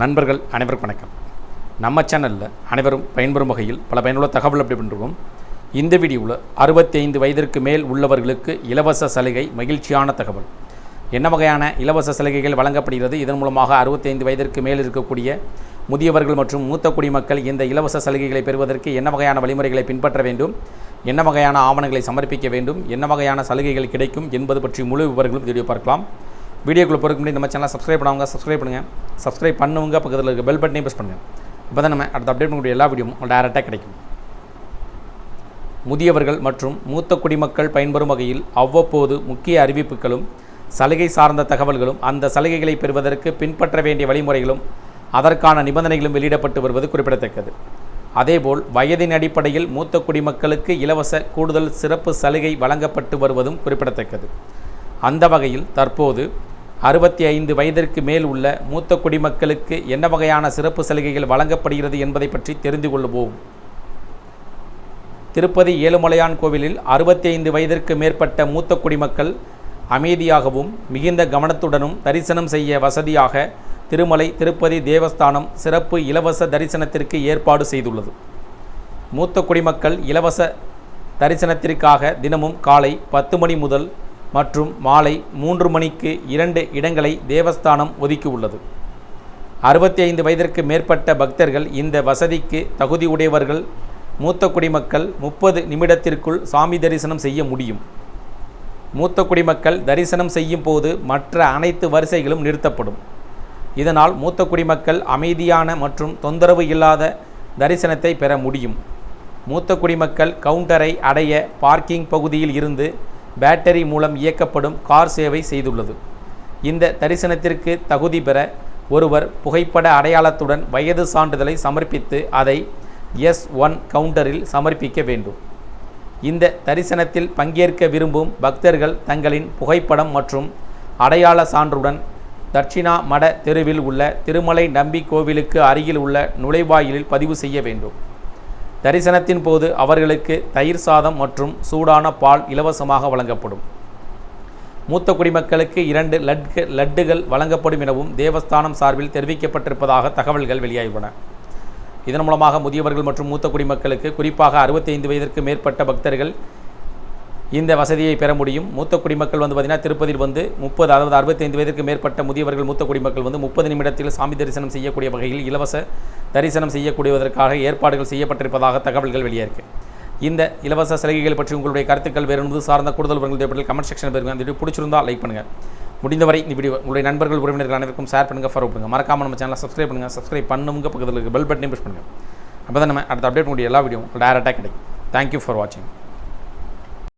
நண்பர்கள் அனைவருக்கும் வணக்கம். நம்ம சேனலில் அனைவரும் பயன்பெறும் வகையில் பல பயனுள்ள தகவல் அப்படி பண்ணிருக்கோம். இந்த வீடியோவில் அறுபத்தைந்து வயதிற்கு மேல் உள்ளவர்களுக்கு இலவச சலுகை மகிழ்ச்சியான தகவல். என்ன வகையான இலவச சலுகைகள் வழங்கப்படுகிறது? இதன் மூலமாக அறுபத்தைந்து வயதிற்கு மேல் இருக்கக்கூடிய முதியவர்கள் மற்றும் மூத்த குடிமக்கள் இந்த இலவச சலுகைகளை பெறுவதற்கு என்ன வகையான வழிமுறைகளை பின்பற்ற வேண்டும்? என்ன வகையான ஆவணங்களை சமர்ப்பிக்க வேண்டும்? என்ன வகையான சலுகைகள் கிடைக்கும் என்பது பற்றி முழு விவரங்களும் வீடியோ பார்க்கலாம். வீடியோக்குள்ள போகிறதுக்கு முன்னாடி நம்ம சேனலை சப்ஸ்கிரைப் பண்ணவங்க சப்ஸ்கிரைப் பண்ணுங்கள் சப்ஸ்கிரைப் பண்ணவங்க பக்கத்தில் இருக்க பெல் பட்டனையும் ப்ரெஸ் பண்ணுங்கள் இப்போ தான் நம்ம அடுத்த அப்டேட் பண்ணக்கூடிய எல்லா வீடியோவும் டேரெக்டாக கிடைக்கும். முதியவர்கள் மற்றும் மூத்த குடிமக்கள் பயன்பெறும் வகையில் அவ்வப்போது முக்கிய அறிவிப்புகளும் சலுகை சார்ந்த தகவல்களும் அந்த சலுகைகளை பெறுவதற்கு பின்பற்ற வேண்டிய வழிமுறைகளும் அதற்கான நிபந்தனைகளும் வெளியிடப்பட்டு வருவது குறிப்பிடத்தக்கது. அதேபோல் வயதின் அடிப்படையில் மூத்த குடிமக்களுக்கு இலவச கூடுதல் சிறப்பு சலுகை வழங்கப்பட்டு வருவதும் குறிப்பிடத்தக்கது. அந்த வகையில் தற்போது அறுபத்தி ஐந்து வயதிற்கு மேல் உள்ள மூத்த குடிமக்களுக்கு என்ன வகையான சிறப்பு சலுகைகள் வழங்கப்படுகிறது என்பதை பற்றி தெரிந்து கொள்வோம். திருப்பதி ஏழுமலையான் கோவிலில் அறுபத்தி ஐந்து வயதிற்கு மேற்பட்ட மூத்த குடிமக்கள் அமைதியாகவும் மிகுந்த கவனத்துடனும் தரிசனம் செய்ய வசதியாக திருமலை திருப்பதி தேவஸ்தானம் சிறப்பு இலவச தரிசனத்திற்கு ஏற்பாடு செய்துள்ளது. மூத்த குடிமக்கள் இலவச தரிசனத்திற்காக தினமும் காலை பத்து மணி முதல் மற்றும் மாலை மூன்று மணிக்கு இரண்டு இடங்களை தேவஸ்தானம் ஒதுக்கியுள்ளது. அறுபத்தி ஐந்து வயதிற்கு மேற்பட்ட பக்தர்கள் இந்த வசதிக்கு தகுதியுடையவர்கள் மூத்த குடிமக்கள் முப்பது நிமிடத்திற்குள் சாமி தரிசனம் செய்ய முடியும். மூத்த குடிமக்கள் தரிசனம் செய்யும் போது மற்ற அனைத்து வரிசைகளும் நிறுத்தப்படும். இதனால் மூத்த குடிமக்கள் அமைதியான மற்றும் தொந்தரவு இல்லாத தரிசனத்தை பெற முடியும். மூத்த குடிமக்கள் கவுண்டரை அடைய பார்க்கிங் பகுதியில் இருந்து பேட்டரி மூலம் இயக்கப்படும் கார் சேவை செய்துள்ளது. இந்த தரிசனத்திற்கு தகுதி பெற ஒருவர் புகைப்பட அடையாளத்துடன் வயது சான்றிதழை சமர்ப்பித்து அதை எஸ் ஒன் கவுண்டரில் சமர்ப்பிக்க வேண்டும். இந்த தரிசனத்தில் பங்கேற்க விரும்பும் பக்தர்கள் தங்களின் புகைப்படம் மற்றும் அடையாள சான்றுடன் தட்சிணா மட தெருவில் உள்ள திருமலை நம்பி கோவிலுக்கு அருகில் உள்ள நுழைவாயிலில் பதிவு செய்ய வேண்டும். தரிசனத்தின் போது அவர்களுக்கு தயிர் சாதம் மற்றும் சூடான பால் இலவசமாக வழங்கப்படும். மூத்த குடிமக்களுக்கு இரண்டு லட்கு லட்டுகள் வழங்கப்படும் எனவும் தேவஸ்தானம் சார்பில் தெரிவிக்கப்பட்டிருப்பதாக தகவல்கள் வெளியாகியுள்ளன. இதன் மூலமாக முதியவர்கள் மற்றும் மூத்த குடிமக்களுக்கு குறிப்பாக அறுபத்தைந்து வயதிற்கு மேற்பட்ட பக்தர்கள் இந்த வசதியை பெற முடியும். மூத்த குடிமக்கள் வந்து பார்த்திங்கன்னா திருப்பதியில் வந்து முப்பது அதாவது அறுபத்தைந்து வயதிற்கு மேற்பட்ட முதியவர்கள் மூத்த குடிமக்கள் வந்து முப்பது நிமிடத்தில் சாமி தரிசனம் செய்யக்கூடிய வகையில் இலவச தரிசனம் செய்யக்கூடியதற்காக ஏற்பாடுகள் செய்யப்பட்டிருப்பதாக தகவல்கள் வெளியாயிருக்கு. இந்த இலவச சலுகைகள் பற்றி உங்களுடைய கருத்துக்கள் வேறு என்பது சார்ந்த கூடுதல் விவரங்கள் தேவைப்பட்டால் கமெண்ட் செக்ஷன் பெறுங்க. அந்த வீடியோ பிடிச்சிருந்தா லைக் பண்ணுங்கள் முடிந்தவரை இந்த வீடியோ உங்களுடைய நண்பர்கள் உறவினர்கள் அனைவருக்கும் ஷேர் பண்ணுங்கள் ஃபாலோ பண்ணுங்கள் மறக்காமல் நம்ம சேனலை சப்ஸ்கிரைப் பண்ணுங்கள் சப்ஸ்கிரைப் பண்ணுங்க பக்கத்தில் இருக்க பெல் பட்டனையும் ப்ரெஸ் பண்ணுங்கள் அப்போ தான் நம்ம அடுத்த அப்டேட் முடிய எல்லா வீடியோ டேரெக்டாக கிடைக்கும். தேங்க்யூ ஃபார் வாட்சிங்